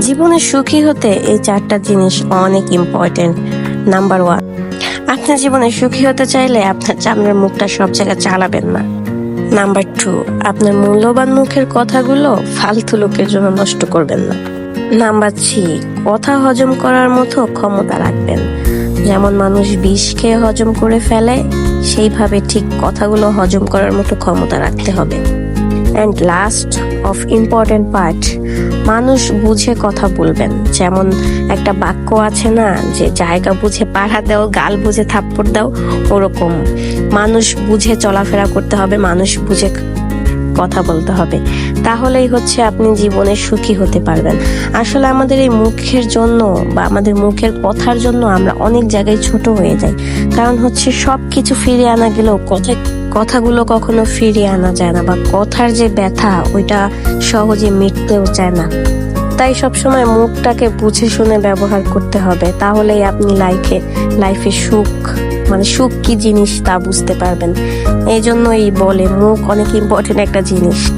জীবনে সুখী হতে এই চারটা জিনিস অনেক ইম্পর্টেন্ট নাম্বার ওয়ান আপনার জীবনে সুখী হতে চাইলে আপনার চামড়ার মুখটা সব জায়গায় চালাবেন না। নাম্বার টু আপনার মূল্যবান মুখের কথাগুলো ফালতু লোকের জন্য নষ্ট করবেন না। নাম্বার থ্রি কথা হজম করার মতো ক্ষমতা রাখবেন। যেমন মানুষ বিষ খেয়ে হজম করে ফেলে, সেইভাবে ঠিক কথাগুলো হজম করার মতো ক্ষমতা রাখতে হবে। And last of important part মানুষ বুঝে কথা বলবেন। যেমন একটা বাক্য আছে না, যে জায়গা বুঝে পাড়া দাও, গাল বুঝে থাপ্পড় দাও, ওরকম। মানুষ বুঝে চলাফেরা করতে হবে, মানুষ বুঝে কথা বলতে হবে। তাহলেই হচ্ছে আপনি জীবনে সুখী হতে পারবেন। আসলে আমাদের এই মুখের জন্য বা আমাদের মুখের কথার জন্য আমরা অনেক জায়গায় ছোট হয়ে যাই। কারণ হচ্ছে সব কিছু ফিরে আনা গেলেও কথা কথাগুলো কখনো ফিরিয়ে আনা যায় না বা কথার যে ব্যথা, ওইটা সহজে মিটতেও চায় না। তাই সবসময় মুখটাকে বুঝে শুনে ব্যবহার করতে হবে। তাহলেই আপনি লাইফে লাইফে সুখ মানে সুখ কি জিনিস তা বুঝতে পারবেন। এই জন্য এই বলে মুখ অনেক ইম্পর্টেন্ট একটা জিনিস।